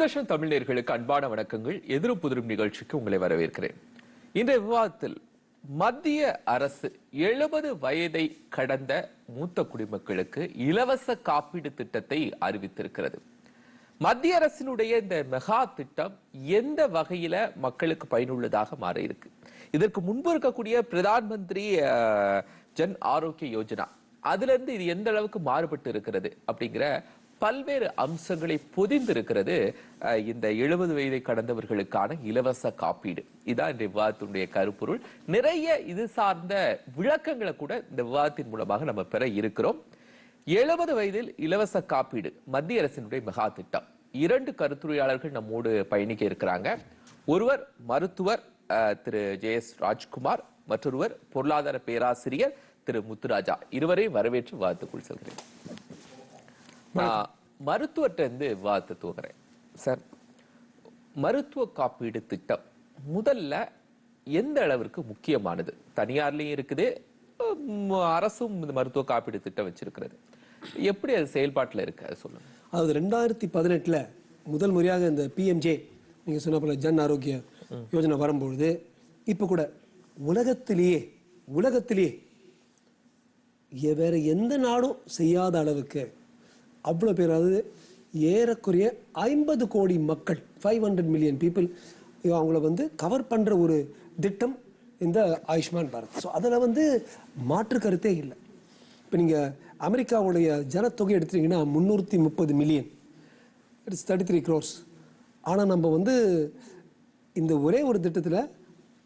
தூர்தர்ஷன் தமிழ் நேயர்களுக்கு அன்பான வணக்கங்கள். எதிரும் புதிரும் நிகழ்ச்சிக்கு உங்களை வரவேற்கிறேன். இந்த விவாதத்தில் மத்திய அரசு எழுபது வயதை கடந்த மூத்த குடிமக்களுக்கு இலவச காப்பீடு திட்டத்தை அறிவித்திருக்கிறது. மத்திய அரசினுடைய இந்த மெகா திட்டம் எந்த வகையில மக்களுக்கு பயனுள்ளதாக மாறியிருக்கு? இருக்கு இதற்கு முன்பு இருக்கக்கூடிய பிரதான் மந்திரி ஜன் ஆரோக்கிய யோஜனா. அதுல இருந்து இது எந்த அளவுக்கு மாறுபட்டு இருக்கிறது அப்படிங்கிற பல்வேறு அம்சங்களை பொதிந்திருக்கிறது இந்த எழுபது வயதை கடந்தவர்களுக்கான இலவச காப்பீடு. இதான் இந்த விவாதத்தினுடைய கருப்பொருள். நிறைய இது சார்ந்த விளக்கங்களை கூட இந்த விவாதத்தின் மூலமாக நம்ம பெற இருக்கிறோம். எழுபது வயதில் இலவச காப்பீடு மத்திய அரசினுடைய மெகா திட்டம். இரண்டு கருத்துரையாளர்கள் நம்மோடு பயணிக்க இருக்கிறாங்க. ஒருவர் மருத்துவர் திரு ஜே எஸ் ராஜ்குமார் மற்றொருவர் பொருளாதார பேராசிரியர் திரு முத்துராஜா. இருவரையும் வரவேற்று விவாதத்துக்குள் செல்கிறேன். நான் மருத்துவர்கிட்ட இருந்து விவாதத்தை துவங்குறேன் சார். மருத்துவ காப்பீடு திட்டம் முதல்ல எந்த அளவிற்கு முக்கியமானது? தனியார்லயும் இருக்குது அரசும் இந்த மருத்துவ காப்பீடு திட்டம் வச்சிருக்கிறது. எப்படி அது செயல்பாட்டுல இருக்கு? அது சொல்லுங்க. அதாவது ரெண்டாயிரத்தி பதினெட்டில் முதல் முறையாக இந்த பிஎம்ஜே நீங்கள் சொன்ன போல ஜன் ஆரோக்கிய யோஜனை வரும்பொழுது இப்போ கூட உலகத்திலேயே உலகத்திலேயே வேற எந்த நாடும் செய்யாத அளவுக்கு அவ்வளோ பேர் அதாவது ஏறக்குறைய ஐம்பது கோடி மக்கள் ஃபைவ் ஹண்ட்ரட் மில்லியன் பீப்புள் அவங்கள வந்து கவர் பண்ணுற ஒரு திட்டம் இந்த ஆயுஷ்மான் பாரத். ஸோ அதில் வந்து மாற்று கருத்தே இல்லை. இப்போ நீங்கள் அமெரிக்காவுடைய ஜனத்தொகை எடுத்துட்டீங்கன்னா முந்நூற்றி முப்பது million it's thirty three crores ஆனால் நம்ம வந்து இந்த ஒரே ஒரு திட்டத்தில்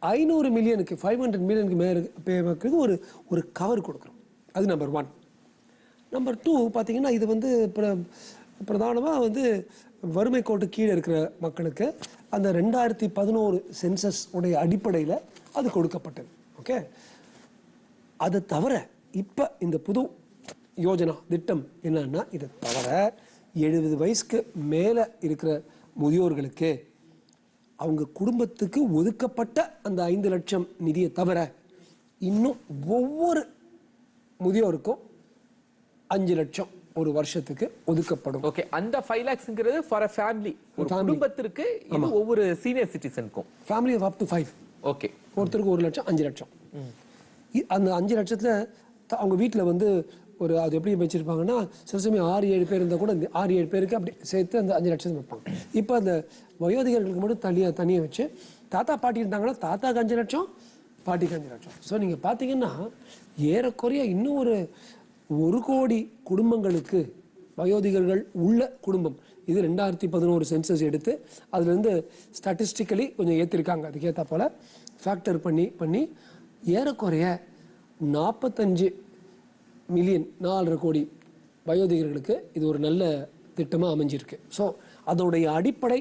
ஐநூறு மில்லியனுக்கு ஃபைவ் ஹண்ட்ரட் மில்லியனுக்கு மேலே ஒரு ஒரு கவர் கொடுக்குறோம். அது நம்பர் ஒன் நம்பர் டூ பார்த்தீங்கன்னா இது வந்து பிர பிரதானமாக வந்து வறுமை கோட்டு கீழே இருக்கிற மக்களுக்கு அந்த ரெண்டாயிரத்தி பதினோரு சென்சஸ் உடைய அடிப்படையில் அது கொடுக்கப்பட்டது. ஓகே அதை தவிர இப்போ இந்த புது யோஜனா திட்டம் என்னன்னா இதை தவிர எழுபது வயசுக்கு மேலே இருக்கிற முதியோர்களுக்கு அவங்க குடும்பத்துக்கு ஒதுக்கப்பட்ட அந்த ஐந்து லட்சம் நிதியை தவிர இன்னும் ஒவ்வொரு முதியோருக்கும் அஞ்சு லட்சம் ஒரு வருஷத்துக்கு ஒதுக்கப்படும். ஓகே அந்த ஃபைவ் லேக்ஸ்ங்கிறது ஃபார் அ ஃபேமிலி ஒரு. குடும்பத்திற்கு இது ஒவ்வொரு senior சிட்டிசனுக்கும் family up to five okay ஒருத்தருக்கு ஒரு லட்சம் அஞ்சு லட்சம். அந்த அஞ்சு லட்சத்துல அவங்க வீட்டில் வந்து ஒரு அது எப்படி வச்சிருப்பாங்கன்னா சில சமயம் ஆறு ஏழு பேர் இருந்தால் கூட இந்த ஆறு ஏழு பேருக்கு அப்படி சேர்த்து அந்த அஞ்சு லட்சம் வைப்பாங்க. இப்போ அந்த வயோதிகர்களுக்கு மட்டும் தனியாக தனியாக வச்சு தாத்தா பாட்டி இருந்தாங்கன்னா தாத்தாக்கு அஞ்சு லட்சம் பாட்டிக்கு அஞ்சு லட்சம். ஸோ நீங்கள் பார்த்தீங்கன்னா ஏறக்குறைய இன்னும் ஒரு ஒரு கோடி குடும்பங்களுக்கு வயோதிகர்கள் உள்ள குடும்பம். இது ரெண்டாயிரத்தி பதினோரு சென்சஸ் எடுத்து அதுலேருந்து ஸ்டாட்டிஸ்டிக்கலி கொஞ்சம் ஏற்றிருக்காங்க அதுக்கேற்ற போல் ஃபேக்டர் பண்ணி பண்ணி ஏறக்குறைய நாற்பத்தஞ்சு மில்லியன் நாலரை கோடி வயோதிகர்களுக்கு இது ஒரு நல்ல திட்டமாக அமைஞ்சிருக்கு. ஸோ அதோடைய அடிப்படை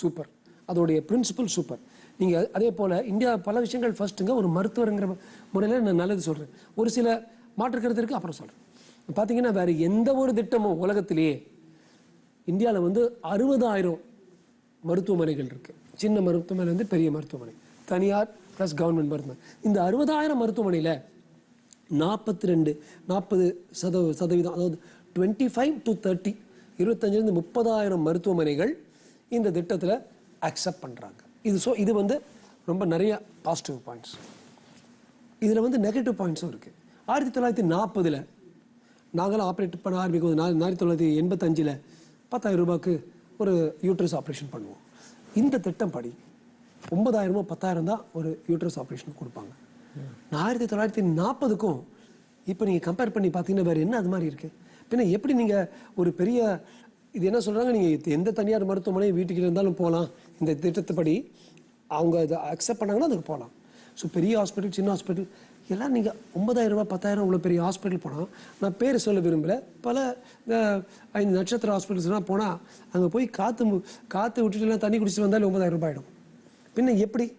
சூப்பர் அதோடைய பிரின்சிபல் சூப்பர் நீங்கள் அதே போல் இந்தியா பல விஷயங்கள் ஃபஸ்ட்டுங்க ஒரு மருத்துவருங்கிற முறையில் நான் நல்லது சொல்கிறேன் ஒரு சில மாற்று கருத்து இருக்குது அப்புறம் சொல்கிறேன் பார்த்தீங்கன்னா வேறு எந்த ஒரு திட்டமும் உலகத்திலேயே இந்தியாவில் வந்து அறுபதாயிரம் மருத்துவமனைகள் இருக்குது சின்ன மருத்துவமனை வந்து பெரிய மருத்துவமனை. தனியார் ப்ளஸ் கவர்மெண்ட் மருத்துவமனை. இந்த அறுபதாயிரம் மருத்துவமனையில் நாற்பத்தி ரெண்டு நாற்பது சத சதவீதம் அதாவது டுவெண்ட்டி ஃபைவ் டு தேர்ட்டி இருபத்தஞ்சிலிருந்து முப்பதாயிரம் மருத்துவமனைகள் இந்த திட்டத்தில் அக்செப்ட் பண்ணுறாங்க இது ஸோ இது வந்து ரொம்ப நிறைய பாசிட்டிவ் பாயிண்ட்ஸ் இதில் வந்து நெகட்டிவ் பாயிண்ட்ஸும் இருக்குது ஆயிரத்தி தொள்ளாயிரத்தி நாற்பதில் நாங்களாம் ஆப்ரேட் பண்ண ஆரம்பிக்கும் போது ஆயிரத்தி தொள்ளாயிரத்தி எண்பத்தஞ்சில் பத்தாயிரம் ரூபாய்க்கு ஒரு யூட்ரஸ் ஆப்ரேஷன் பண்ணுவோம். இந்த திட்டம் படி ஒன்பதாயிரமோ பத்தாயிரம் தான் ஒரு யூட்ரஸ் ஆப்ரேஷன் கொடுப்பாங்க. ஆயிரத்தி தொள்ளாயிரத்தி நாற்பதுக்கும் இப்போ நீங்கள் கம்பேர் பண்ணி பார்த்தீங்கன்னா வேறு என்ன அது மாதிரி இருக்குது பின்ன எப்படி நீங்கள் ஒரு பெரிய இது என்ன சொல்கிறாங்க நீங்கள் எந்த தனியார் மருத்துவமனை வீட்டுக்கு இருந்தாலும் போகலாம் இந்த திட்டத்துப்படி அவங்க இதை அக்செப்ட் பண்ணாங்கன்னா அதுக்கு போகலாம் ஸோ பெரிய ஹாஸ்பிட்டல் சின்ன ஹாஸ்பிட்டல் எல்லாம் நீங்கள் ஒன்பதாயிரம் ரூபாய் பத்தாயிரம் உள்ள பெரிய ஹாஸ்பிட்டல் போனால் நான் பேர் சொல்ல விரும்பல. பல இந்த ஐந்து நட்சத்திர ஹாஸ்பிட்டல்ஸ்லாம் போனால் அங்கே போய் காற்று மு- காற்று விட்டுட்டுலாம் தண்ணி குடிச்சிட்டு வந்தாலே ஒன்பதாயிரம் ரூபாய் ஆகிடும் பின்ன எப்படி?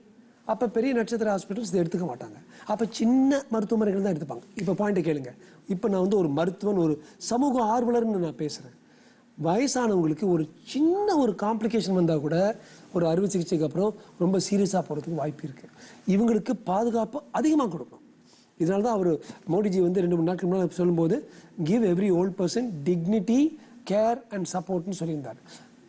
அப்போ பெரிய நட்சத்திர ஹாஸ்பிட்டல்ஸ் இதை எடுத்துக்க மாட்டாங்க. அப்போ சின்ன மருத்துவமனைகள் தான் எடுத்துப்பாங்க. இப்போ பாயிண்ட்டை கேளுங்க. இப்போ நான் வந்து ஒரு மருத்துவன் ஒரு சமூக ஆர்வலர்னு நான் பேசுகிறேன் வயசானவங்களுக்கு ஒரு சின்ன ஒரு காம்ப்ளிகேஷன் வந்தால் கூட ஒரு அறுவை சிகிச்சைக்கு அப்புறம் ரொம்ப சீரியஸாக போகிறதுக்கு வாய்ப்பு இருக்குது இவங்களுக்கு பாதுகாப்பு அதிகமாக கொடுக்கணும். இதனால தான் அவர் மோடிஜி வந்து ரெண்டு மூணு நாட்கள் முன்னாடி சொல்லும்போது give every old person dignity care and சப்போர்ட்னு சொல்லியிருந்தார்.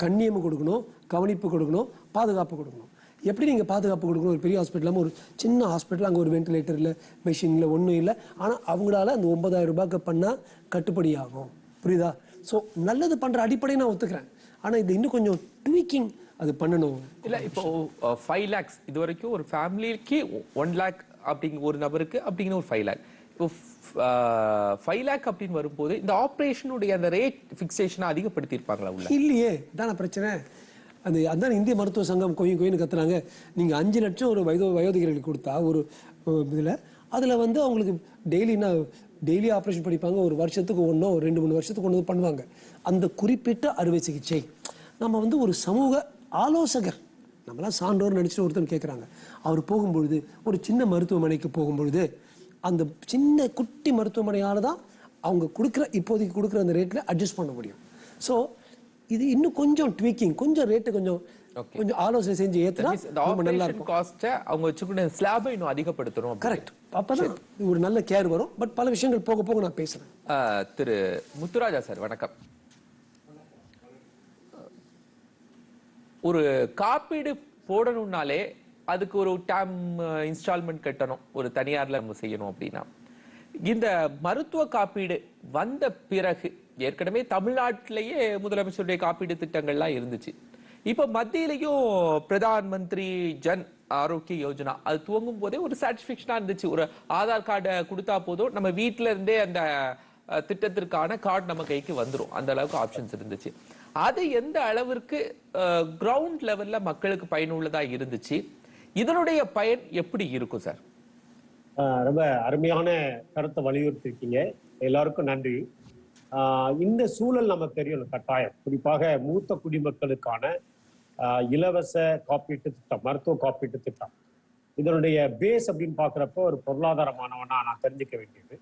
கண்ணியம் கொடுக்கணும் கவனிப்பு கொடுக்கணும் பாதுகாப்பு கொடுக்கணும். எப்படி நீங்கள் பாதுகாப்பு கொடுக்கணும்? ஒரு பெரிய ஹாஸ்பிட்டலாமல் ஒரு சின்ன ஹாஸ்பிட்டல் அங்கே ஒரு வென்டிலேட்டர் இல்லை மெஷின் இல்லை ஒன்றும் இல்லை. ஆனால் அவங்களால அந்த ஒன்பதாயிரம் ரூபாய்க்கு பண்ணால் கட்டுப்படி ஆகும். புரியுதா? ஸோ நல்லது பண்ணுற அடிப்படையை நான் ஒத்துக்கிறேன். ஆனால் இது இன்னும் கொஞ்சம் ட்வீக்கிங் அது பண்ணணும். இல்லை இப்போ ஃபைவ் லேக்ஸ் இது வரைக்கும் ஒரு ஃபேமிலிக்கு ஒன் லேக் அப்படிங்கிற ஒரு நபருக்கு அப்படிங்கிற ஒரு ஃபைவ் லேக் இப்போ ஃபைவ் லேக் அப்படின்னு வரும்போது இந்த ஆப்ரேஷனுடைய அந்த ரேட் ஃபிக்சேஷனை அதிகப்படுத்தியிருப்பாங்களா உள்ள? இல்லையே தானே பிரச்சனை. அந்த அதான் இந்திய மருத்துவ சங்கம் கொய்யும் கொய்னு கத்துறாங்க. நீங்கள் அஞ்சு லட்சம் ஒரு வயதோ வயோதிகர்களுக்கு கொடுத்தா ஒரு இதில் அதில் வந்து அவங்களுக்கு டெய்லி டெய்லி ஆப்ரேஷன் படிப்பாங்க. ஒரு வருஷத்துக்கு ஒன்றோ ஒரு ரெண்டு மூணு வருஷத்துக்கு ஒன்று பண்ணுவாங்க. அந்த குறிப்பிட்ட அறுவை சிகிச்சை. நம்ம வந்து ஒரு சமூக ஆலோசகர். நம்மளாம் சான்றோர் நினச்சிட்டு ஒருத்தர் கேட்குறாங்க அவர் போகும்பொழுது ஒரு சின்ன மருத்துவமனைக்கு போகும்பொழுது அந்த சின்ன குட்டி மருத்துவமனையால தான் அவங்க கொடுக்குற இப்போதைக்கு கொடுக்குற அந்த ரேட்டில் அட்ஜஸ்ட் பண்ண முடியும். ஸோ இது இன்னும் கொஞ்சம் ட்வீக்கிங் கொஞ்சம் ரேட்டு கொஞ்சம் கொஞ்சம் ஆலோசனை செஞ்சு இந்த ரொம்ப நல்லா ஆப்ரேஷன் காஸ்ட்டை அவங்க வச்சுக்கிட்ட ஸ்லாபை இன்னும் அதிகப்படுத்தணும். கரெக்ட் அப்பதான் ஒரு நல்ல கேர் வரும். பட் பல விஷயங்கள் போக போக நான் பேசுறேன். ஆஹ், திரு முத்துராஜா சார் வணக்கம். ஒரு காப்பீடு போடணும்னாலே அதுக்கு ஒரு டேம் இன்ஸ்டால்மெண்ட் கட்டணும். ஒரு தனியாரில் நம்ம செய்யணும் அப்படின்னா. இந்த மருத்துவ காப்பீடு வந்த பிறகு ஏற்கனவே தமிழ்நாட்டிலேயே முதலமைச்சருடைய காப்பீடு திட்டங்கள்லாம் இருந்துச்சு. இப்போ மத்தியிலையும் பிரதான் மந்திரி ஜன் ஆரோக்கிய யோஜனா அது துவங்கும் போதே ஒரு சாட்டிஸ்ஃபேக்ஷனாக இருந்துச்சு. ஒரு ஆதார் கார்டை கொடுத்தா போதும். நம்ம வீட்ல இருந்தே அந்த திட்டத்திற்கான கார்டு நம்ம கைக்கு வந்துடும் அந்த அளவுக்கு ஆப்ஷன்ஸ் இருந்துச்சு. அது எந்த அளவிற்கு கிரவுண்ட் லெவல்ல மக்களுக்கு பயனுள்ளதா இருந்துச்சு? இதனுடைய பயன் எப்படி இருக்கும் சார்? ரொம்ப அருமையான கருத்தை வலியுறுத்திருக்கீங்க. எல்லாருக்கும் நன்றி. இந்த சூழல் நமக்கு தெரியணும் கட்டாயம். குறிப்பாக மூத்த குடிமக்களுக்கான இலவச காப்பீட்டு திட்டம் மருத்துவ காப்பீட்டு திட்டம். இதனுடைய பேஸ் அப்படின்னு பார்க்குறப்போ ஒரு பொருளாதாரமானவனா நான் தெரிஞ்சுக்க வேண்டியது.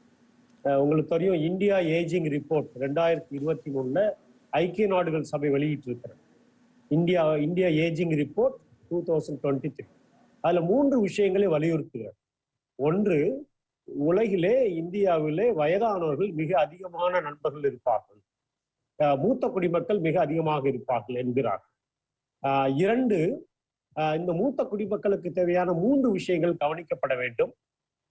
உங்களுக்கு தெரியும் இந்தியா ஏஜிங் ரிப்போர்ட் ரெண்டாயிரத்தி இருபத்தி மூணுல ஐக்கிய நாடுகள் சபை வெளியிட்டிருக்கிறது. India India ageing report two thousand twenty three. அதுல மூன்று விஷயங்களை வலியுறுத்துகிறார். ஒன்று உலகிலே இந்தியாவிலே வயதானவர்கள் மிக அதிகமான நண்பர்கள் இருப்பார்கள். மூத்த குடிமக்கள் மிக அதிகமாக இருப்பார்கள் என்கிறார். ஆஹ் இரண்டு ஆஹ் இந்த மூத்த குடிமக்களுக்கு தேவையான மூன்று விஷயங்கள் கவனிக்கப்பட வேண்டும்.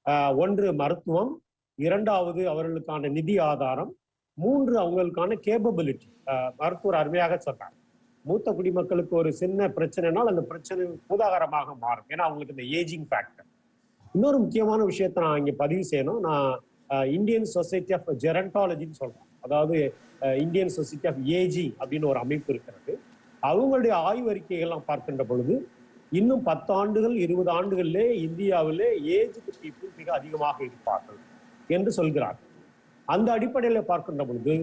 ஆஹ் ஒன்று மருத்துவம் இரண்டாவது அவர்களுக்கான நிதி ஆதாரம் மூன்று அவங்களுக்கான கேப்பபிலிட்டி மருத்துவர் அருமையாக சொன்னார். மூத்த குடிமக்களுக்கு ஒரு சின்ன பிரச்சனைனால் அந்த பிரச்சனை பூதாகரமாக மாறும். ஏன்னா அவங்களுக்கு இந்த ஏஜிங் ஃபேக்டர் இன்னொரு முக்கியமான விஷயத்தை நான் இங்கே பதிவு செய்யணும். நான் இந்தியன் சொசைட்டி ஆஃப் ஜெரண்டாலஜின்னு சொல்றேன். அதாவது இந்தியன் சொசைட்டி ஆஃப் ஏஜி அப்படின்னு ஒரு அமைப்பு இருக்கிறது. அவங்களுடைய ஆய்வறிக்கைகள்லாம் பார்க்கின்ற பொழுது இன்னும் பத்து ஆண்டுகள் இருபது ஆண்டுகளிலே இந்தியாவிலே ஏஜ் பீப்புள் மிக அதிகமாக இருப்பார்கள் என்று சொல்கிறார்கள். அந்த அடிப்படையில் பார்க்கின்ற பொழுது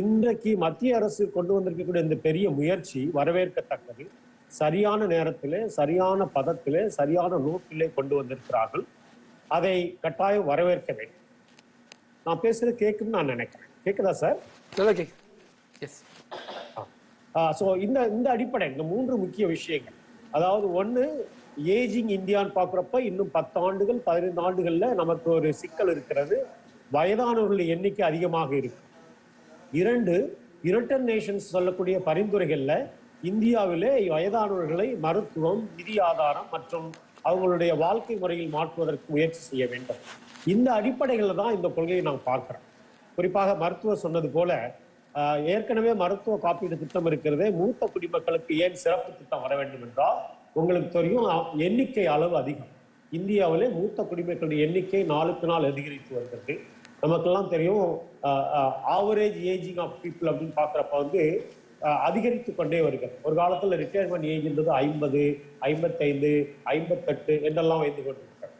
இன்றைக்கு மத்திய அரசு கொண்டு வந்திருக்கக்கூடிய இந்த பெரிய முயற்சி வரவேற்கத்தக்கது. சரியான நேரத்திலே சரியான பதத்திலே சரியான நோக்கிலே கொண்டு வந்திருக்கிறார்கள். அதை கட்டாயம் வரவேற்க வேண்டும். நான் பேசுறது கேட்குன்னு நான் நினைக்கிறேன். கேக்குதா சார்? எஸ் ஸோ இந்த இந்த அடிப்படை இந்த மூன்று முக்கிய விஷயங்கள். அதாவது ஒண்ணு ஏஜிங் இந்தியான்னு பார்க்குறப்ப இன்னும் பத்து ஆண்டுகள் பதினைந்து ஆண்டுகள்ல நமக்கு ஒரு சிக்கல் இருக்கிறது. வயதானவர்கள் எண்ணிக்கை அதிகமாக இருக்கு. இரண்டு யுனைடெட் நேஷன்ஸ் சொல்லக்கூடிய பரிந்துரைகளில் இந்தியாவிலே வயதானவர்களை மருத்துவம் நிதி ஆதாரம் மற்றும் அவங்களுடைய வாழ்க்கை முறையில் மாற்றுவதற்கு முயற்சி செய்ய வேண்டும். இந்த அடிப்படைகளில் தான் இந்த கொள்கையை நான் பார்க்கிறோம். குறிப்பாக மருத்துவர் சொன்னது போல ஏற்கனவே மருத்துவ காப்பீடு திட்டம் இருக்கிறதே மூத்த குடிமக்களுக்கு ஏன் சிறப்பு திட்டம் வர வேண்டும் என்றால் உங்களுக்கு தெரியும் எண்ணிக்கை அளவு அதிகம். இந்தியாவிலே மூத்த குடிமக்களுடைய எண்ணிக்கை நாளுக்கு நாள் அதிகரித்து வருகிறது. நமக்கெல்லாம் தெரியும் ஆவரேஜ் ஏஜிங் ஆஃப் பீப்புள் அப்படின்னு பார்க்குறப்ப வந்து அதிகரித்து கொண்டே வருகிறது. ஒரு காலத்தில் ரிட்டையர்மெண்ட் ஏஜ்ன்றது ஐம்பது ஐம்பத்தைந்து ஐம்பத்தெட்டு என்றெல்லாம் வைத்து கொண்டிருக்கிறது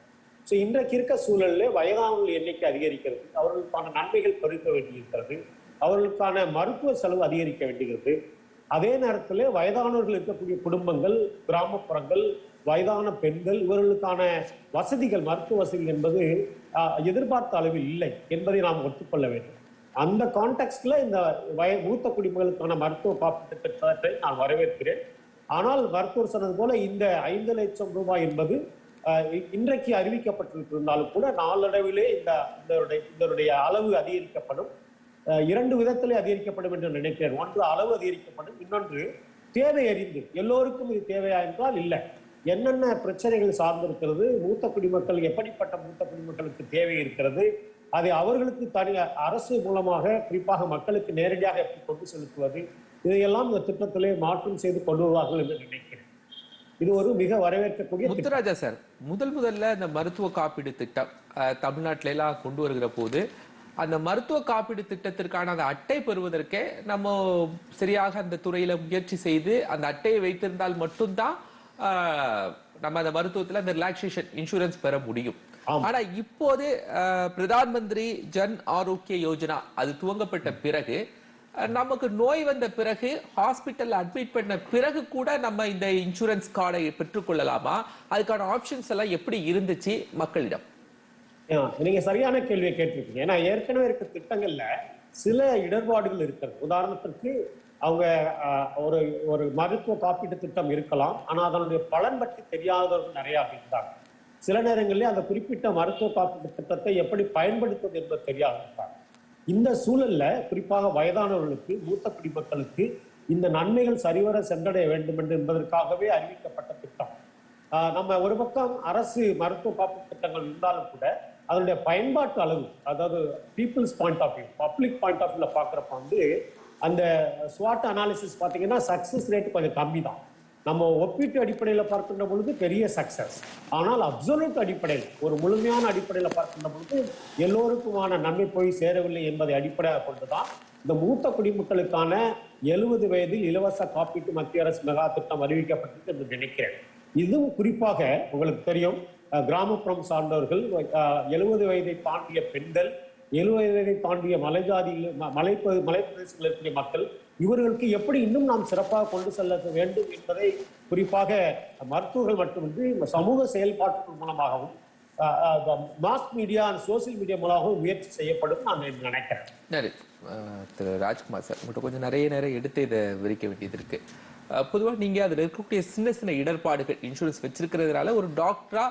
ஸோ இன்றைக்கு இருக்க சூழலில் வயதானவர்கள் எண்ணிக்கை அதிகரிக்கிறது. அவர்களுக்கான நன்மைகள் பெருக்க வேண்டியிருக்கிறது. அவர்களுக்கான மருத்துவ செலவு அதிகரிக்க வேண்டியிருக்கிறது. அதே நேரத்தில் வயதானவர்கள் இருக்கக்கூடிய குடும்பங்கள் கிராமப்புறங்கள் வயதான பெண்கள் இவர்களுக்கான வசதிகள் மருத்துவ வசதி என்பது எதிர்பார்த்த அளவில் இல்லை என்பதை நாம் ஒத்துக்கொள்ள வேண்டும். அந்த கான்டெக்ட்ல இந்த வய மூத்த குடிமகளுக்கான மருத்துவ காப்பீட்டு திட்டத்தை நான் வரவேற்கிறேன். ஆனால் மருத்துவர் சொன்னது போல இந்த ஐந்து லட்சம் ரூபாய் என்பது இன்றைக்கு அறிவிக்கப்பட்டிருந்தாலும் கூட நாளடைவிலே இந்த இதனுடைய அளவு அதிகரிக்கப்படும். இரண்டு விதத்திலே அதிகரிக்கப்படும் என்று நினைக்கிறேன். ஒன்று அளவு அதிகரிக்கப்படும் இன்னொன்று தேவை அறிந்து. எல்லோருக்கும் இது தேவையா என்றால் இல்லை. என்னென்ன பிரச்சனைகள் சார்ந்திருக்கிறது மூத்த குடிமக்கள் எப்படிப்பட்ட மூத்த குடிமக்களுக்கு தேவை இருக்கிறது அதை அவர்களுக்கு தனி அரசு மூலமாக குறிப்பாக மக்களுக்கு நேரடியாக எப்படி கொண்டு செலுத்துவது இதையெல்லாம் இந்த திட்டத்திலே மாற்றம் செய்து கொண்டு வருவார்கள் என்று நினைக்கிறேன். இது ஒரு மிக வரவேற்கக்கூடிய முத்துராஜா சார் முதல் முதல்ல இந்த மருத்துவ காப்பீடு திட்டம் தமிழ்நாட்டில எல்லாம் கொண்டு வருகிற போது அந்த மருத்துவ காப்பீடு திட்டத்திற்கான அந்த அட்டை பெறுவதற்கே நம்ம சரியாக அந்த துறையில முயற்சி செய்து அந்த அட்டையை வைத்திருந்தால் மட்டும்தான் நம்ம அந்த மருத்துவத்துல அந்த ரிலாக்ஸேஷன் இன்சூரன்ஸ் பெற முடியும். ஆனா இப்போது பிரதான் மந்திரி ஜன் ஆரோக்கிய யோஜனா அது துவங்கப்பட்ட பிறகு நமக்கு நோய் வந்த பிறகு ஹாஸ்பிட்டல் அட்மிட் பண்ண பிறகு கூட நம்ம இந்த இன்சூரன்ஸ் கார்டை பெற்றுக்கொள்ளலாமா அதுக்கான ஆப்ஷன்ஸ் எல்லாம் எப்படி இருந்துச்சு மக்களிடம்? நீங்க சரியான கேள்வியை கேட்டிருக்கீங்க. ஏன்னா ஏற்கனவே இருக்க திட்டங்கள்ல சில இடர்பாடுகள் இருக்கிறது. உதாரணத்திற்கு அவங்க ஒரு ஒரு மருத்துவ காப்பீட்டு திட்டம் இருக்கலாம் ஆனால் அதனுடைய பலன் பற்றி தெரியாதவர்கள் நிறையா இருந்தாங்க சில நேரங்களில் அந்த குறிப்பிட்ட மருத்துவ காப்பீட்டு திட்டத்தை எப்படி பயன்படுத்துவது என்பது தெரியாத இருக்காங்க இந்த சூழல்ல குறிப்பாக வயதானவர்களுக்கு மூத்த குடிமக்களுக்கு இந்த நன்மைகள் சரிவர சென்றடைய வேண்டும் என்று என்பதற்காகவே அறிவிக்கப்பட்ட திட்டம். நம்ம ஒரு பக்கம் அரசு மருத்துவ காப்பீட்டு திட்டங்கள் இருந்தாலும் கூட அதனுடைய பயன்பாட்டு அளவு அதாவது people's point of view public point of வியூல பாக்குறப்ப வந்து அந்த ஸ்வாட் அனாலிசிஸ் பார்த்தீங்கன்னா சக்சஸ் ரேட் கொஞ்சம் கம்மி தான் நம்ம ஒப்பீட்டு அடிப்படையில் பார்க்கின்ற பொழுது பெரிய சக்சஸ் ஆனால் அப்சல்யூட் அடிப்படையில் ஒரு முழுமையான அடிப்படையில் பார்க்கின்ற பொழுது எல்லோருக்குமான நன்மை போய் சேரவில்லை என்பதை அடிப்படையாக கொண்டு தான் இந்த மூத்த குடிமக்களுக்கான எழுபது வயதில் இலவச காப்பீட்டு மத்திய அரசு மெகா திட்டம் அறிவிக்கப்பட்டது என்று நினைக்கிறேன். இதுவும் குறிப்பாக உங்களுக்கு தெரியும் கிராமப்புறம் சார்ந்தவர்கள் எழுபது வயதை தாண்டிய பெண்கள் எழுபது தாண்டிய மலைஜாதியில் ம- மலைப்பகு மலைப்பிரதேசங்களில் இருக்கக்கூடிய மக்கள் இவர்களுக்கு எப்படி இன்னும் நாம் சிறப்பாக கொண்டு செல்ல வேண்டும் என்பதை குறிப்பாக மருத்துவர்கள் மட்டுமின்றி சமூக செயல்பாட்டுகள் மூலமாகவும் மாஸ் மீடியா சோசியல் மீடியா மூலமாகவும் முயற்சி செய்யப்படும் நான் நினைக்கிறேன். சரி. திரு ராஜ்குமார் சார் உங்கள்கிட்ட கொஞ்சம் நிறைய நேரம் எடுத்து இதை விரிக்க வேண்டியது இருக்கு. பொதுவாக நீங்கள் அதில் இருக்கக்கூடிய சின்ன சின்ன இடர்பாடுகள் இன்சூரன்ஸ் வச்சிருக்கிறதுனால ஒரு டாக்டரா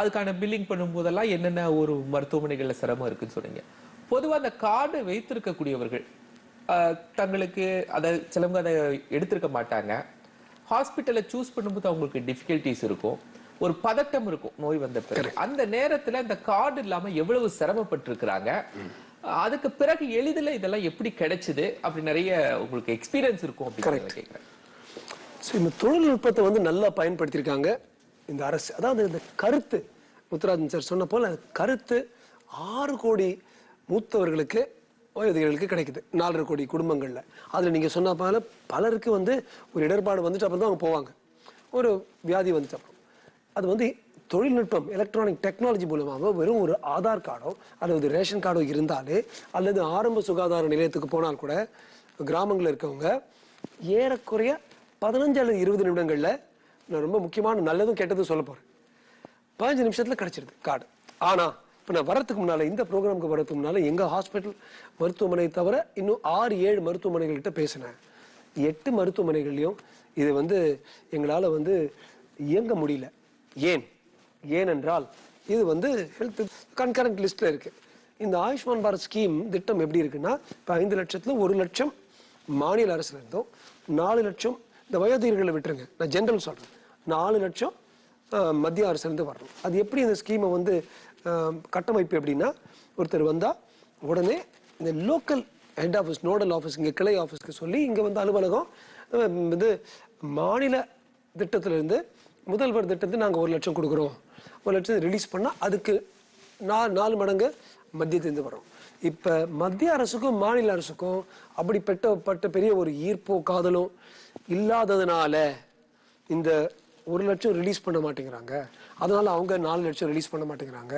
அதுக்கான பில்லிங் பண்ணும் போதெல்லாம் என்னென்ன ஒரு மருத்துவமனைகள்ல சிரமம் இருக்குன்னு சொன்னீங்க. பொதுவா அந்த கார்டு வைத்திருக்கக்கூடியவர்கள் தங்களுக்கு அதை சிலவங்க அதை எடுத்திருக்க மாட்டாங்க. ஹாஸ்பிட்டலை சூஸ் பண்ணும்போது அவங்களுக்கு டிஃபிகல்டிஸ் இருக்கும். ஒரு பதட்டம் இருக்கும் நோய் வந்த பிறகு. அந்த நேரத்துல இந்த கார்டு இல்லாம எவ்வளவு சிரமப்பட்டிருக்கிறாங்க? அதுக்கு பிறகு எளிதில் இதெல்லாம் எப்படி கிடைச்சது? அப்படி நிறைய உங்களுக்கு எக்ஸ்பீரியன்ஸ் இருக்கும் அப்படின்னு கேட்கிறேன் ஸோ இந்த தொழில்நுட்பத்தை வந்து நல்லா பயன்படுத்தியிருக்காங்க. இந்த அரசு அதாவது இந்த கருத்து முத்துராஜன் சார் சொன்ன போல கருத்து ஆறு கோடி மூத்தவர்களுக்கு வயதிகளுக்கு கிடைக்குது. நாலரை கோடி குடும்பங்களில். அதில் நீங்கள் சொன்ன போல பலருக்கு வந்து ஒரு இடர்பாடு வந்துட்டு அப்புறம் தான் அவங்க போவாங்க. ஒரு வியாதி வந்துட்டு அப்புறம். அது வந்து தொழில்நுட்பம் எலக்ட்ரானிக் டெக்னாலஜி மூலமாக வெறும் ஒரு ஆதார் கார்டோ அல்லது ரேஷன் கார்டோ இருந்தாலே அல்லது ஆரம்ப சுகாதார நிலையத்துக்கு போனால் கூட கிராமங்களில் இருக்கவங்க ஏறக்குறைய பதினஞ்சு அல்லது இருபது நிமிடங்களில் நான் ரொம்ப முக்கியமான நல்லதும் கெட்டதும் சொல்ல போறேன். பதினஞ்சு நிமிஷத்துல கிடைச்சிருது கார்டு ஆனா இப்ப நான் வரத்துக்கு முன்னால இந்த ப்ரோக்ராமுக்கு வரதுக்கு முன்னால எங்க ஹாஸ்பிட்டல் மருத்துவமனை தவிர இன்னும் ஆறு ஏழு மருத்துவமனைகள்கிட்ட பேசினேன். எட்டு மருத்துவமனைகள்லயும் இது வந்து எங்களால வந்து இயங்க முடியல. ஏன்? ஏனென்றால் இது வந்து ஹெல்த் கன்கரண்ட் லிஸ்ட்ல இருக்கு. இந்த ஆயுஷ்மான் பாரத் ஸ்கீம் திட்டம் எப்படி இருக்குன்னா இப்போ ஐந்து லட்சத்துல ஒரு லட்சம் மாநில அரசுல இருந்தும். நாலு லட்சம் இந்த வயோதிகர்களை விட்டுருங்க. நான் ஜென்ரல் சொல்றேன். நாலு லட்சம் மத்திய அரசுலேருந்து வரணும். அது எப்படி இந்த ஸ்கீமை வந்து கட்டமைப்பு எப்படின்னா ஒருத்தர் வந்தால் உடனே இந்த local head office nodal office இங்கே கிளை ஆஃபீஸ்க்கு சொல்லி இங்கே வந்து அலுவலகம் வந்து இது மாநில திட்டத்திலேருந்து முதல்வர் திட்டத்துக்கு நாங்கள் ஒரு லட்சம் கொடுக்குறோம். ஒரு லட்சம் ரிலீஸ் பண்ணால் அதுக்கு நாலு நாலு மடங்கு மத்தியத்திலிருந்து வரும். இப்போ மத்திய அரசுக்கும் மாநில அரசுக்கும் அப்படி பெட்டப்பட்ட பெரிய ஒரு ஈர்ப்போ காதலும் இல்லாததுனால இந்த ஒரு லட்சம் ரிலீஸ் பண்ண மாட்டேங்கிறாங்க. அதனால அவங்க நாலு லட்சம் ரிலீஸ் பண்ண மாட்டேங்கிறாங்க.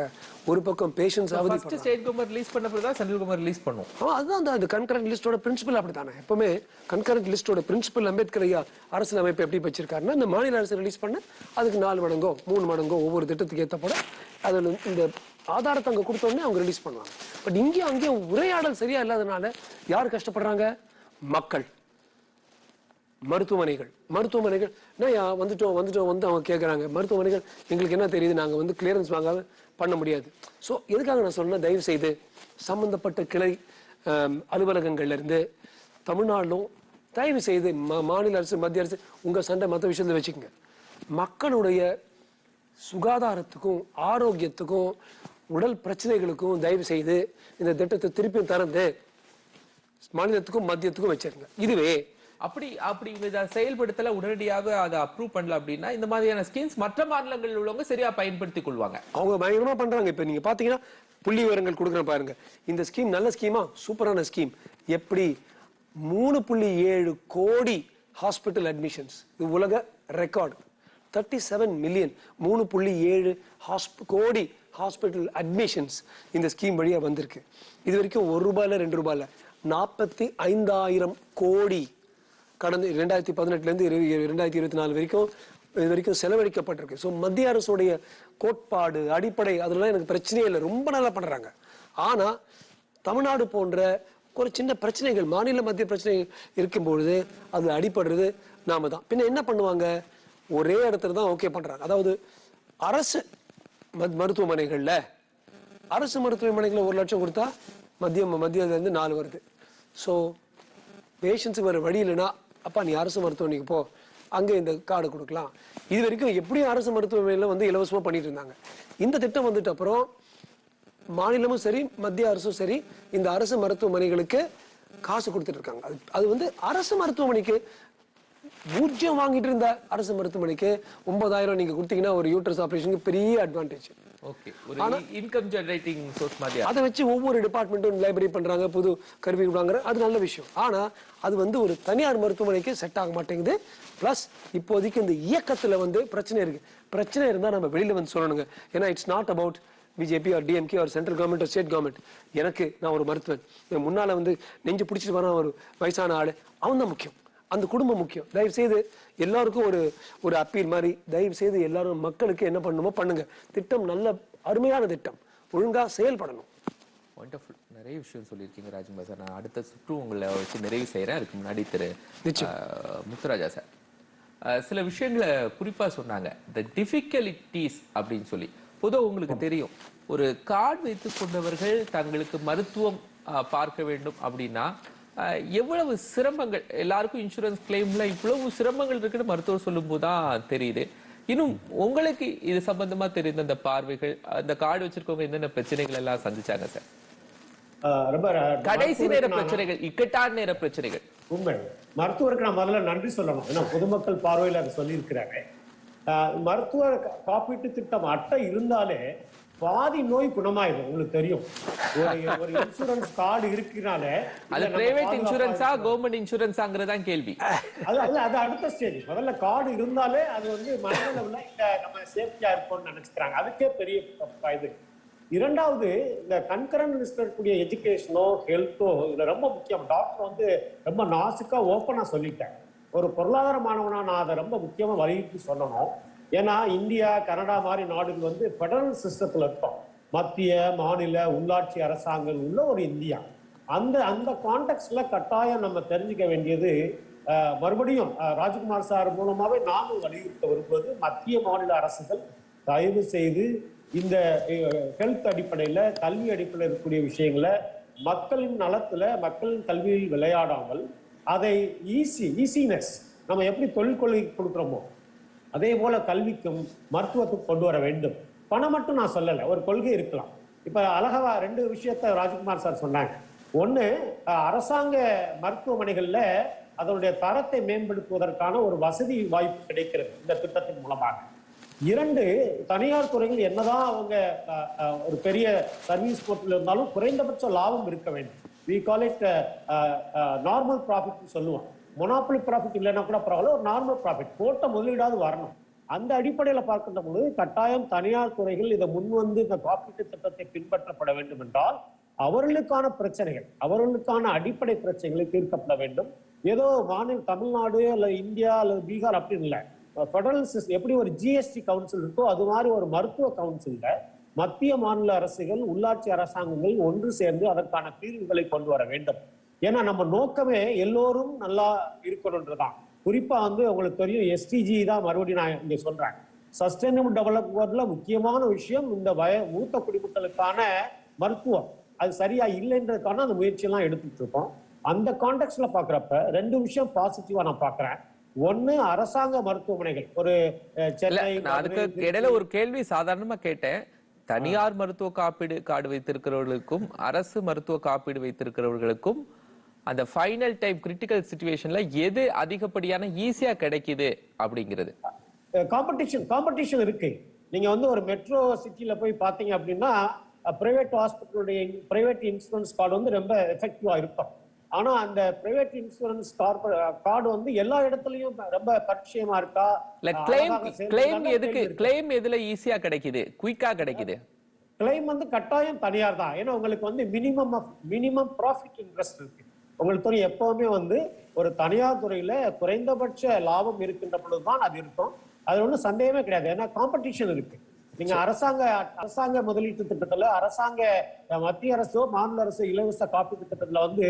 ஒரு பக்கம் patients first state government release பண்ண பிறகு தான் சென்ட்ரல் கவர்மெண்ட் ரிலீஸ் பண்ணும் அதுதான் அந்த அந்த கன்கரண்ட் லிஸ்டோட பிரின்சிபல் அப்படித்தானே. எப்பவுமே கன்கரண்ட் லிஸ்டோட பிரின்சிபல் அம்பேத்கர் ஐயா அரசியல் அமைப்பு எப்படி வச்சிருக்காருன்னா இந்த மாநில அரசு ரிலீஸ் பண்ண அதுக்கு நாலு மடங்கோ மூணு மடங்கோ ஒவ்வொரு திட்டத்துக்கு போல அதில் இந்த ஆதாரத்தை அங்க கொடுத்த உடனே அவங்க ரிலீஸ் பண்ணுவாங்க. பட் இங்கேயும் அங்கேயும் உரையாடல் சரியா இல்லாதனால யார் கஷ்டப்படுறாங்க? மக்கள். மருத்துவமனைகள். மருத்துவமனைகள் என்னய்யா வந்துட்டோம் வந்துட்டோம் வந்து அவங்க கேட்குறாங்க மருத்துவமனைகள் எங்களுக்கு என்ன தெரியுது? நாங்கள் வந்து கிளியரன்ஸ் வாங்காம பண்ண முடியாது. ஸோ எதுக்காக நான் சொன்னேன்? தயவு செய்து சம்மந்தப்பட்ட கிளை அலுவலகங்கள்லேருந்து தமிழ்நாடும் தயவு செய்து மா- மாநில அரசு மத்திய அரசு உங்கள் சண்டை மற்ற விஷயத்தில் வச்சுக்கோங்க. மக்களுடைய சுகாதாரத்துக்கும் ஆரோக்கியத்துக்கும் உடல் பிரச்சனைகளுக்கும் தயவு செய்து இந்த திட்டத்தை திருப்பியும் திறந்து மாநிலத்துக்கும் மத்தியத்துக்கும் வச்சிருங்க. இதுவே அப்படி அப்படி இதை செயல்படுத்தல உடனடியாக அதை அப்ரூவ் பண்ணல அப்படின்னா இந்த மாதிரியான ஸ்கீம்ஸ் மற்ற மாநிலங்களில் உள்ளவங்க சரியா பயன்படுத்திக் கொள்வாங்க. அவங்க பயங்கரமா பண்றாங்க. இப்ப நீங்க பாத்தீங்கன்னா புள்ளி விவரங்கள் கொடுக்குறேன் பாருங்க. இந்த ஸ்கீம் நல்ல ஸ்கீமா சூப்பரான ஸ்கீம் எப்படி? மூணு புள்ளி ஏழு கோடி ஹாஸ்பிட்டல் அட்மிஷன்ஸ் இது உலக ரெக்கார்டு தேர்ட்டி செவன் மில்லியன் மூணு புள்ளி ஏழு ஹாஸ்ப கோடி ஹாஸ்பிட்டல் அட்மிஷன்ஸ் இந்த ஸ்கீம் வழியாக வந்திருக்கு. இது வரைக்கும் ஒரு ரூபாயில ரெண்டு ரூபாயில நாற்பத்தி ஐந்தாயிரம் கோடி கடந்த இரண்டாயிரத்தி பதினெட்டுலேருந்து ரெண்டாயிரத்தி இருபத்தி நாலு வரைக்கும் இது வரைக்கும் செலவழிக்கப்பட்டிருக்கு. ஸோ மத்திய அரசுடைய கோட்பாடு அடிப்படை அதெல்லாம் எனக்கு பிரச்சனையே இல்லை. ரொம்ப நல்லா பண்ணுறாங்க ஆனால் தமிழ்நாடு போன்ற ஒரு சின்ன பிரச்சனைகள் மாநில மத்திய பிரச்சனைகள் இருக்கும்பொழுது அதில் அடிபடுறது நாம தான். பின்ன என்ன பண்ணுவாங்க? ஒரே இடத்துல தான் ஓகே பண்ணுறாங்க அதாவது அரசு மத்- அரசு மருத்துவமனைகளில் ஒரு லட்சம் கொடுத்தா மத்திய மத்தியத்துலேருந்து நாலு வருது. ஸோ பேஷண்ட்ஸுக்கு வேறு வழி இல்லைன்னா அப்பா நீ அரசு மருத்துவமனைக்கு போ. அங்கே இந்த கார்டு கொடுக்கலாம். இது வரைக்கும் எப்படியும் அரசு மருத்துவமனையில் வந்து இலவசமாக பண்ணிட்டு இருந்தாங்க. இந்த திட்டம் வந்துட்ட அப்புறம் மாநிலமும் சரி மத்திய அரசும் சரி இந்த அரசு மருத்துவமனைகளுக்கு காசு கொடுத்துட்டு இருக்காங்க. அது அது வந்து அரசு மருத்துவமனைக்கு பூஜ்ஜியம் வாங்கிட்டு இருந்த அரசு மருத்துவமனைக்கு ஒன்பதாயிரம் நீங்கள் கொடுத்தீங்கன்னா ஒரு யூட்ரஸ் ஆப்ரேஷனுக்கு பெரிய அட்வான்டேஜ் ஓகே ஒரு இன்கம் ஜெனரேட்டிங் சோர்ஸ் மாதிரி அதை வச்சு ஒவ்வொரு டிபார்ட்மெண்ட்டும் லைப்ரரி பண்றாங்க புது கருவி கொடுக்குறாங்க அது நல்ல விஷயம். ஆனா அது வந்து ஒரு தனியார் மருத்துவமனைக்கு செட் ஆக மாட்டேங்குது. பிளஸ் இப்போதைக்கு இந்த இயக்கத்துல வந்து பிரச்சனை இருக்கு. பிரச்சனை இருந்தா நம்ம வெளியில வந்து சொல்லணுங்க. ஏன்னா it's not about BJP or DMK or central government or state government எனக்கு நான் ஒரு மருத்துவன். முன்னால வந்து நெஞ்சு பிடிச்சிட்டு வரான் ஒரு வயசான ஆளு. அவன் தான் முக்கியம். அந்த குடும்பம் முக்கியம். தயவு செய்து எல்லாருக்கும் ஒரு ஒரு அப்பீல் மாதிரி தயவு செய்து எல்லாரும் மக்களுக்கு என்ன பண்ணணுமோ பண்ணுங்க. திட்டம் நல்ல அருமையான திட்டம். ஒழுங்கா செயல்படணும். வண்டர்ஃபுல் நிறைய விஷயம் சொல்லியிருக்கீங்க ராஜ்குமார் சார். நான் அடுத்த சுற்று உங்களை வச்சு நிறைவு செய்கிறேன் அதுக்கு முன்னாடி திரு முத்துராஜா சார். சில விஷயங்களை குறிப்பா சொன்னாங்க. த டிஃபிகல்டிஸ் அப்படின்னு சொல்லி. பொதுவாக உங்களுக்கு தெரியும். ஒரு கார்டு வைத்துக் கொண்டவர்கள் தங்களுக்கு மருத்துவம் பார்க்க வேண்டும் அப்படின்னா எவ்வளவு சிரமங்கள் எல்லாருக்கும் இன்சூரன்ஸ் கிளைம்ல இவ்வளவு சிரமங்கள் இருக்குன்னு மருத்துவர் சொல்லும்போது தான் தெரியுது. இன்னும் உங்களுக்கு இது சம்பந்தமா தெரிந்த அந்த பார்வைகள் அந்த கார்டு வச்சிருக்கவங்க என்னென்ன பிரச்சனைகள் எல்லாம் சந்திச்சாங்க சார்? ரொம்ப கடைசி நேர பிரச்சனைகள் இக்கட்டான நேர பிரச்சனைகள். உண்மை மருத்துவருக்கு நான் முதல்ல நன்றி சொல்லணும். ஏன்னா பொதுமக்கள் பார்வையில் அதை சொல்லியிருக்கிறாங்க. மருத்துவ காப்பீட்டு திட்டம் அட்டை இருந்தாலே பாதி நோய் குணமாயிடும் உங்களுக்கு தெரியும். ஒரு ஒரு இன்சூரன்ஸ் கார்டு இருக்கிறனால அது பிரைவேட் இன்சூரன்ஸா கவர்மெண்ட் இன்சூரன்ஸாங்கிறதான் கேள்வி. அது அது அது அடுத்த ஸ்டேஜ் முதல்ல கார்டு இருந்தாலே அது வந்து மனதளவுல இந்த நம்ம சேஃப்டியா இருப்போம்னு நினைச்சுக்கிறாங்க. அதுக்கே பெரிய இது. இரண்டாவது இந்த கன்கரண்ட் இருக்கக்கூடிய எஜுகேஷனோ ஹெல்த்தோ இதுல ரொம்ப முக்கியம். டாக்டர் வந்து ரொம்ப நாசுக்கா ஓப்பனா சொல்லிட்டேன் ஒரு பொருளாதார மாணவனா நான் அதை ரொம்ப முக்கியமா வலியுறுத்தி சொல்லணும். ஏன்னா இந்தியா கனடா மாதிரி நாடுகள் வந்து ஃபெடரல் சிஸ்டத்துல இருக்கோம் மத்திய மாநில உள்ளாட்சி அரசாங்கம் உள்ள ஒரு இந்தியா. அந்த அந்த கான்டெக்ட்ல கட்டாயம் நம்ம தெரிஞ்சுக்க வேண்டியது மறுபடியும் ராஜ்குமார் சார் மூலமாவே நானும் வலியுறுத்த விரும்புவது மத்திய மாநில அரசுகள் தயவு செய்து இந்த ஹெல்த் அடிப்படையில கல்வி அடிப்படையில் இருக்கக்கூடிய விஷயங்களை மக்களின் நலத்துல மக்களின் கல்வியில் விளையாடாமல் அதை ஈஸி ஈஸினஸ் நம்ம எப்படி தொழில் கொள்கை கொடுக்குறோமோ அதே போல கல்விக்கும் மருத்துவத்துக்கும் கொண்டு வர வேண்டும். பணம் மட்டும் நான் சொல்லலை ஒரு கொள்கை இருக்கலாம். இப்போ அழகவா ரெண்டு விஷயத்த ராஜ்குமார் சார் சொன்னாங்க. ஒன்று அரசாங்க மருத்துவமனைகளில் அதனுடைய தரத்தை மேம்படுத்துவதற்கான ஒரு வசதி வாய்ப்பு கிடைக்கிறது இந்த திட்டத்தின் மூலமாக. இரண்டு தனியார் துறையில் என்னதான் அவங்க ஒரு பெரிய சர்வீஸ் போர்ட்டில் இருந்தாலும் குறைந்தபட்ச லாபம் இருக்க வேண்டும். We call it normal profit சொல்லுவோம். மொனாப்பலி ப்ராஃபிட் இல்லைன்னா கூட பரவாயில்ல ஒரு நார்மல் ப்ராஃபிட் போட்ட முதலீடாவது வரணும். அந்த அடிப்படையில பார்க்கின்ற பொழுது கட்டாயம் தனியார் துறைகள் இதை முன்வந்து இந்த காப்பீட்டு திட்டத்தை பின்பற்றப்பட வேண்டும் என்றால் அவர்களுக்கான பிரச்சனைகள் அவர்களுக்கான அடிப்படை பிரச்சனைகளை தீர்க்கப்பட வேண்டும். ஏதோ மாநில தமிழ்நாடு அல்லது இந்தியா அல்லது பீகார் அப்படின்னு இல்லை. ஃபெடரல் சிஸ்டம் எப்படி ஒரு ஜிஎஸ்டி கவுன்சில் இருக்கோ அது மாதிரி ஒரு மருத்துவ கவுன்சிலில் மத்திய மாநில அரசுகள் உள்ளாட்சி அரசாங்கங்கள் ஒன்று சேர்ந்து அதற்கான தீர்வுகளை கொண்டு வர வேண்டும். ஏன்னா நம்ம நோக்கமே எல்லோரும் நல்லா இருக்கணுன்றதுதான். குறிப்பா வந்து உங்களுக்கு தெரியும் எஸ்டிஜி தான் மறுபடியும் நான் இங்க சொல்றேன். சஸ்டைனபிள் டெவலப்மெண்ட்ல முக்கியமான விஷயம் இந்த வய மூத்த குடிமக்களுக்கான மருத்துவம். அது சரியா இல்லைன்றதுக்கான அந்த முயற்சியெல்லாம் எடுத்துட்டு இருக்கோம். அந்த கான்டெக்ட்ல பாக்குறப்ப ரெண்டு விஷயம் பாசிட்டிவா நான் பாக்குறேன். ஒண்ணு அரசாங்க மருத்துவமனைகள். ஒரு சென்னை அதுக்கு இடையில ஒரு கேள்வி சாதாரணமா கேட்டேன். தனியார் மருத்துவ காப்பீடு கார்டு வைத்திருக்கிறவர்களுக்கும் அரசு மருத்துவ காப்பீடு வைத்திருக்கிறவர்களுக்கும் அந்த ஃபைனல் டைப் கிரிட்டிக்கல் சுச்சுவேஷன்ல எது அதிகப்படியான ஈஸியா கிடைக்குது அப்படிங்கிறது. காம்படிஷன் காம்படிஷன் இருக்கு. நீங்க வந்து ஒரு மெட்ரோ சிட்டில போய் பாத்தீங்க அப்படின்னா பிரைவேட் ஹாஸ்பிட்டலுடைய பிரைவேட் இன்சூரன்ஸ் கார்டு வந்து ரொம்ப எஃபெக்டிவா இருக்கும். ஆனா அந்த பிரைவேட் இன்சூரன்ஸ் கார்டு வந்து எல்லா இடத்துலயும் ரொம்ப பரிச்சயமா இருக்கா? இல்ல கிளைம் கிளைம் எதுக்கு. கிளைம் எதுல ஈஸியா கிடைக்குது? குயிக்கா கிடைக்குது? கிளைம் வந்து கட்டாயம் தனியார் தான். ஏன்னா உங்களுக்கு வந்து minimum of minimum profit interest இருக்கு. உங்களுக்கு தெரியும் எப்பவுமே வந்து ஒரு தனியார் துறையில குறைந்தபட்ச லாபம் இருக்கின்ற பொழுதுதான் அது இருக்கும். அதுல ஒன்றும் சந்தேகமே கிடையாது. ஏன்னா காம்படிஷன் இருக்கு. நீங்க அரசாங்க அரசாங்க முதலீட்டு திட்டத்துல அரசாங்க மத்திய அரசோ மாநில அரசோ இலவச காப்பீட்டு திட்டத்துல வந்து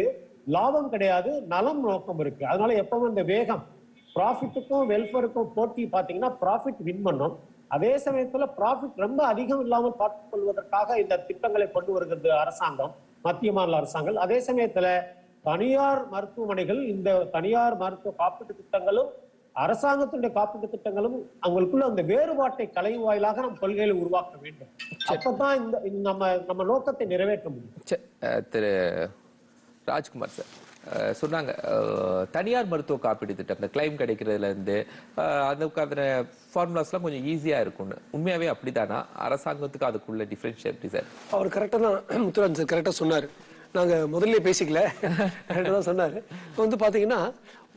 லாபம் கிடையாது நலம் நோக்கம் இருக்கு. அதனால எப்பவும் இந்த வேகம் ப்ராஃபிட்டுக்கும் வெல்ஃபேருக்கும் போட்டி பாத்தீங்கன்னா ப்ராஃபிட் வின் பண்ணும். அதே சமயத்துல ப்ராஃபிட் ரொம்ப அதிகம் இல்லாமல் பார்த்துக் கொள்வதற்காக இந்த திட்டங்களை கொண்டு வருகிறது அரசாங்கம் மத்திய மாநில அரசாங்கம் அதே சமயத்துல தனியார் மருத்துவமனைகள் இந்த தனியார் மருத்துவ காப்பீட்டு திட்டங்களும் அரசாங்கத்தினுடைய காப்பீட்டு திட்டங்களும் அவங்களுக்குள்ள அந்த வேறுபாட்டை கலையும் வாயிலாக நம் கொள்கைகளை உருவாக்க வேண்டும். அப்பதான் இந்த நம்ம நம்ம நோக்கத்தை நிறைவேற்ற முடியும். திரு ராஜ்குமார் சார் அஹ், சொன்னாங்க தனியார் மருத்துவ காப்பீடு திட்டம் இந்த கிளைம் கிடைக்கிறதுல இருந்து அஹ், அதுக்கான ஃபார்முலாஸ்லாம் கொஞ்சம் ஈஸியா இருக்கும்னு. உண்மையாவே அப்படிதானா அரசாங்கத்துக்கு அதுக்குள்ள டிஃபரன்ஷியல் எப்படி சார் அவர் கரெக்டாக தான் முத்துராஜ் சார் கரெக்டாக சொன்னார். நாங்கள் முதல்ல பேசிக்கல. தான் சொன்னார். இப்போ வந்து பார்த்தீங்கன்னா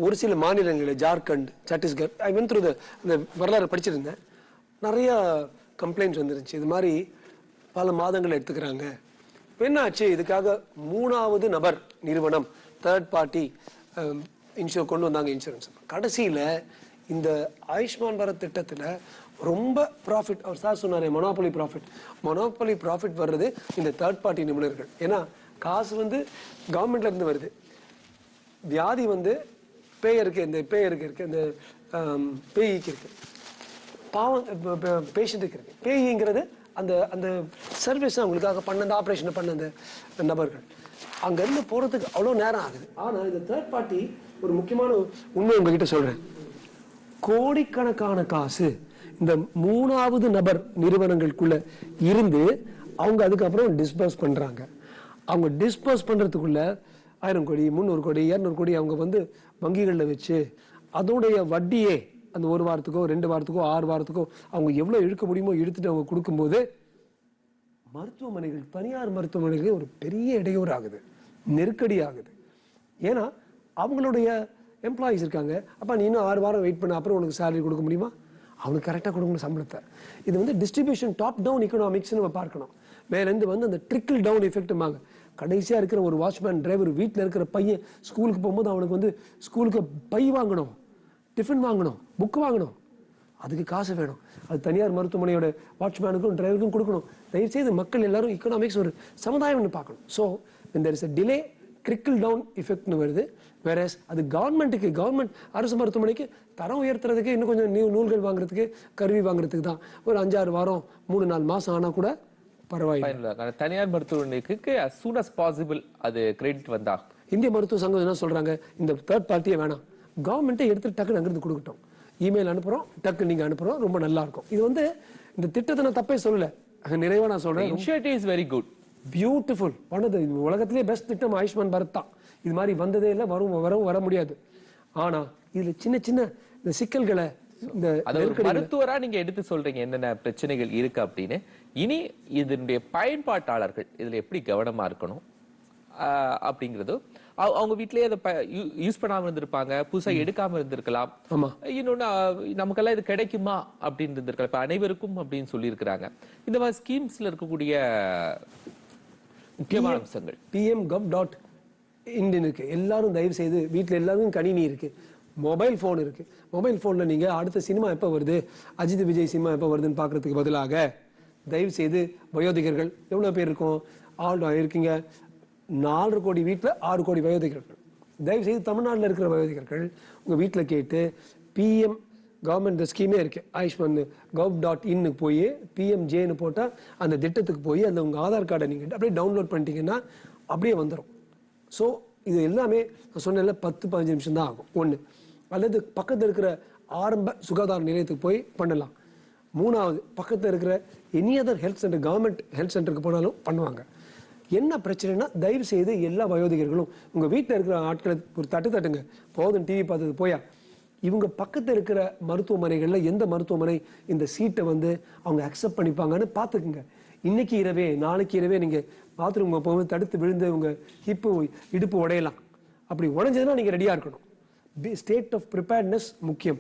ஒரு சில மாநிலங்களில் Jharkhand Chhattisgarh I mean through இந்த வரலாறு படிச்சிருந்தேன். நிறையா கம்ப்ளைண்ட்ஸ் வந்துருச்சு. இது மாதிரி பல மாதங்கள் எடுத்துக்கிறாங்க. இப்போ என்ன ஆச்சு? இதுக்காக மூணாவது நபர் நிறுவனம் தேர்ட் பார்ட்டி இன்சூர் கொண்டு வந்தாங்க இன்சூரன்ஸ் கடைசியில் இந்த ஆயுஷ்மான் பாரத் திட்டத்தில் ரொம்ப ப்ராஃபிட் அவர் சார் சொன்னார் மொனோபொலி ப்ராஃபிட் மொனோபொலி ப்ராஃபிட் வர்றது இந்த தேர்ட் பார்ட்டி நிபுணர்கள். ஏன்னா காசு வந்து கவர்மெண்ட்ல இருந்து வருது. வியாதி வந்து பேயருக்கு இந்த பேயருக்கு இருக்கு இந்த பேய்க்கு இருக்கு. பாவம் பேஷண்ட்டுக்கு இருக்கு. பேய்ங்கிறது அந்த அந்த சர்வீஸ் அவங்களுக்காக பண்ண அந்த ஆப்ரேஷனை பண்ண அந்த நபர்கள். அங்கேருந்து போகிறதுக்கு அவ்வளோ நேரம் ஆகுது. ஆனால் இந்த தேர்ட் பார்ட்டி ஒரு முக்கியமான உண்மை உங்ககிட்ட சொல்கிறேன் கோடிக்கணக்கான காசு இந்த மூணாவது நபர் நிறுவனங்களுக்குள்ள இருந்து அவங்க அதுக்கப்புறம் டிஸ்பர்ஸ் பண்றாங்க. அவங்க டிஸ்பர்ஸ் பண்ணுறதுக்குள்ளே ஆயிரம் கோடி முந்நூறு கோடி இரநூறு கோடி அவங்க வந்து வங்கிகளில் வச்சு அதோடைய வட்டியே அந்த ஒரு வாரத்துக்கோ ரெண்டு வாரத்துக்கோ ஆறு வாரத்துக்கோ அவங்க எவ்வளோ இழுக்க முடியுமோ இழுத்துட்டு அவங்க கொடுக்கும்போது மருத்துவமனைகள் தனியார் மருத்துவமனைகள் ஒரு பெரிய இடையூறு ஆகுது. நெருக்கடி ஆகுது. ஏன்னா அவங்களுடைய எம்ப்ளாயீஸ் இருக்காங்க. அப்போ நீ இன்னும் ஆறு வாரம் வெயிட் பண்ண அப்புறம் உனக்கு சேலரி கொடுக்க முடியுமா? அவனுக்கு கரெக்டாக கொடுக்கணும் சம்பளத்தை. இது வந்து டிஸ்ட்ரிபியூஷன் டாப் டவுன் இக்கனாமிக்ஸ் நம்ம பார்க்கணும். மேலேருந்து வந்து அந்த ட்ரிக்கிள் டவுன் எஃபெக்ட்டுமாங்க கடைசியாக இருக்கிற ஒரு வாட்ச்மேன் டிரைவர் வீட்டில் இருக்கிற பையன் ஸ்கூலுக்கு போகும்போது அவனுக்கு வந்து ஸ்கூலுக்கு பை வாங்கணும் டிஃபன் வாங்கணும் புக் வாங்கணும். அதுக்கு காசு வேணும். அது தனியார் மருத்துவமனையோட வாட்ச்மேனுக்கும் டிரைவருக்கும் கொடுக்கணும். தயவுசெய்து மக்கள் எல்லாரும் எக்கனாமிக்ஸ் ஒரு சமுதாயம்னு பார்க்கணும். ஸோ இந்த is a delay trickle down எஃபெக்ட்னு வருது. வேறஸ் அது கவர்மெண்ட்டுக்கு கவர்மெண்ட் அரசு மருத்துவமனைக்கு தரம் உயர்த்துறதுக்கு இன்னும் கொஞ்சம் நியூ நூல்கள் வாங்குறதுக்கு கருவி வாங்குறதுக்கு தான். ஒரு அஞ்சாறு வாரம் மூணு நாலு மாதம் ஆனால் கூட பரவாயில்லை. தனியார் மருத்துவமனைக்கு as soon as possible அது கிரெடிட் வந்தா இந்திய மருத்துவ சங்கம் என்ன சொல்றாங்க? இந்த தேர்ட் பார்ட்டியே வேணாம். கவர்மெண்ட்டே எடுத்து டக்குன்னு அங்கிருந்து கொடுக்கட்டும். இமெயில் அனுப்புறோம் டக்கு நீங்க அனுப்புறோம் ரொம்ப நல்லா இருக்கும். இது வந்து இந்த திட்டத்தை நான் தப்பே சொல்லல. நிறைவா நான் சொல்றேன். Initiative is very good beautiful பண்ணது. உலகத்திலே பெஸ்ட் திட்டம் ஆயுஷ்மான் பாரத் தான். இது மாதிரி வந்ததே இல்லை வரும் வரவும் வர முடியாது. ஆனா இதுல சின்ன சின்ன இந்த சிக்கல்களை மருத்துவரா நீங்க எடுத்து சொல்றீங்க என்னென்ன பிரச்சனைகள் இருக்கு அப்படின்னு. இனி இதனுடைய பயன்பாட்டாளர்கள் இதுல எப்படி கவனமா இருக்கணும்? அப்படிங்கிறது. அவ- அவங்க வீட்லயே அதை யூஸ் பண்ணாம இருந்திருப்பாங்க. புதுசா எடுக்காம இருந்திருக்கலாம். இன்னொன்னு நமக்கெல்லாம் இது கிடைக்குமா அப்படின்னு இருந்திருக்கலாம். இப்ப அனைவருக்கும் அப்படின்னு சொல்லியிருக்கிறாங்க. இந்த மாதிரி ஸ்கீம்ஸ்ல இருக்கக்கூடிய முக்கியமான அம்சங்கள். பிஎம் கவ் டாட் இந்தியன் இருக்கு. எல்லாரும் தயவு செய்து வீட்டில் எல்லாரும் கணினி இருக்கு. மொபைல் ஃபோன் இருக்கு. மொபைல் ஃபோனில் நீங்கள் அடுத்த சினிமா எப்போ வருது? அஜித் விஜய் சினிமா எப்போ வருதுன்னு பார்க்குறதுக்கு பதிலாக தயவு செய்து வயோதிகர்கள் எவ்வளோ பேர் இருக்கும்? ஆள் இருக்கீங்க. நாலு கோடி வீட்டில் ஆறு கோடி வயோதிகர்கள். தயவு செய்து தமிழ்நாட்டில் இருக்கிற வயோதிகர்கள் உங்கள் வீட்டில் கேட்டு பிஎம் கவர்மெண்ட் இந்த ஸ்கீமே இருக்குது ஆயுஷ்மான் கவ் டாட் இன்னு போய் பிஎம்ஜேன்னு போட்டால் அந்த திட்டத்துக்கு போய் அந்த உங்கள் ஆதார் கார்டை நீங்கள் அப்படியே டவுன்லோட் பண்ணிட்டீங்கன்னா அப்படியே வந்துடும் ஸோ இது எல்லாமே நான் சொன்னேன்ல பத்து பதினஞ்சு நிமிஷம் தான் ஆகும். ஒன்று அல்லது பக்கத்தில் இருக்கிற ஆரம்ப சுகாதார நிலையத்துக்கு போய் பண்ணலாம். மூணாவது பக்கத்தில் இருக்கிற any other health centre government health சென்டருக்கு போனாலும் பண்ணுவாங்க. என்ன பிரச்சனைனா தயவு செய்து எல்லா வயோதிகர்களும் உங்கள் வீட்டில் இருக்கிற ஆட்களை ஒரு தட்டு தட்டுங்க. போதும் டிவி பார்த்தது போயா. இவங்க பக்கத்தில் இருக்கிற மருத்துவமனைகளில் எந்த மருத்துவமனை இந்த சீட்டை வந்து அவங்க அக்செப்ட் பண்ணிப்பாங்கன்னு பார்த்துக்குங்க. இன்னைக்கு இரவே நாளைக்கு இரவே நீங்கள் பாத்ரூம் போகும்போது தடுத்து விழுந்து உங்கள் ஹிப்பு இடுப்பு உடையலாம். அப்படி உடஞ்சதுன்னா நீங்கள் ரெடியாக இருக்கணும். ஸ்டேட் ஆஃப் ப்ரிப்பேர்ட்னஸ் முக்கியம்.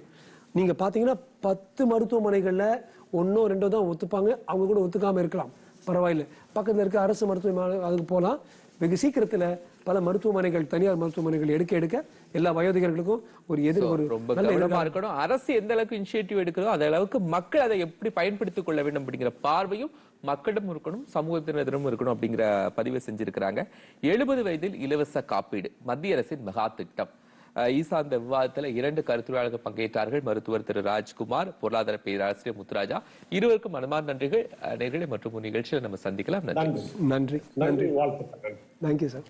நீங்க பாத்தீங்கன்னா பத்து மருத்துவமனைகள்ல ஒன்னோ ரெண்டோ தான் ஒத்துப்பாங்க. அவங்க கூட ஒத்துக்காம இருக்கலாம். பரவாயில்ல. பக்கத்துல இருக்க அரசு மருத்துவமனை அதுக்கு போகலாம் வெகு சீக்கிரத்துல பல மருத்துவமனைகள் தனியார் மருத்துவமனைகள் எடுக்க எடுக்க எல்லா வயோதிகர்களுக்கும் ஒரு எதிர் ஒரு ரொம்ப கவனமா இருக்கணும். அரசு எந்த அளவுக்கு இனிஷியேட்டிவ் எடுக்கிறதோ அந்த அளவுக்கு மக்கள் அதை எப்படி பயன்படுத்திக் கொள்ள வேண்டும் அப்படிங்கிற பார்வையும் மக்களிடம் இருக்கணும் சமூகத்தினரிடம் இருக்கணும் அப்படிங்கிற பதிவை செஞ்சிருக்கிறாங்க. எழுபது வயதில் இலவச காப்பீடு மத்திய அரசின் மகா திட்டம். ஈசா அந்த விவாதத்துல இரண்டு கருத்துரையாளர்கள் பங்கேற்றார்கள். மருத்துவர் திரு ராஜ்குமார் பொருளாதார பேராசிரியர் முத்துராஜா. இருவருக்கும் மனமார்ந்த நன்றிகள் அஹ் நேயர்களே மற்றும் நிகழ்ச்சியில் நம்ம சந்திக்கலாம். நன்றி. நன்றி. நன்றி. வாழ்த்துக்கள். நன்றி. Thank you sir